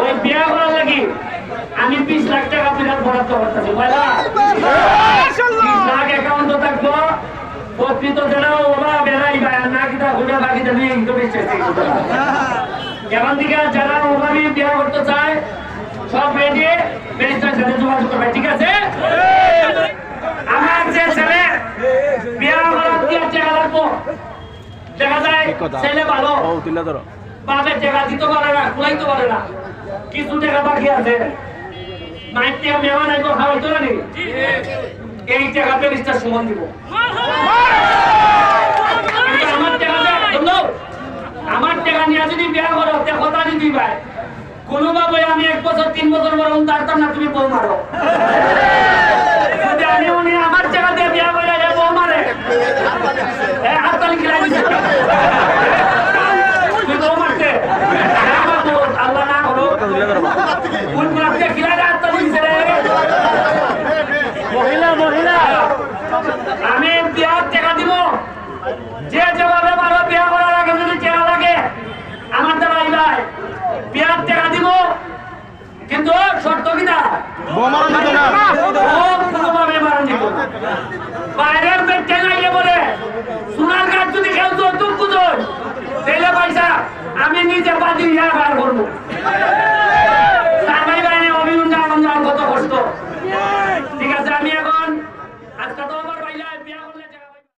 ওই বিয়া করার লাগি আমি বিশ লাখ টাকা বিরাট বরাদ্দ করতেছি বিশ লাখ অ্যাকাউন্ট থাকব প্রকৃত যেন ওরা বেড়াই না কিতা ঘুরে বাকি দেবে কিন্তু এখান থেকে যারা ওভাবে বিয়া করতে চায় সব রেডি ব্যারিস্টার সাথে যোগাযোগ করবে ঠিক আছে? আমার যে ছেলে বিয়া করার দিয়ে টাকা লাগবো দেখা যায় ছেলে ভালো। বাপের টাকা দিতে পারে না, কুলাইতে পারে না। কিছু টাকা বাকি আছে? এই দিব। আমার যদি আমি এক বছর, তিন বছর বরং তারতাম না, তুমি বউ মারো যদি আমি উনি আমার টাকা দিয়ে বিয়া করে যায় বউ মারে এ, হাততালি খেলাই দিছে তুই বউ মারতে আমার বউ, আল্লাহ না করো কোন মারতে খেলাই দেয় হাততালি দিছে রে মহিলা মহিলা আমি বিয়ার টাকা দিব। যে যেভাবে পারো বিয়া করার আগে যদি টাকা লাগে আমার দ্বারা ইলাই বিয়ার টাকা দিব। কিন্তু শর্ত কিনা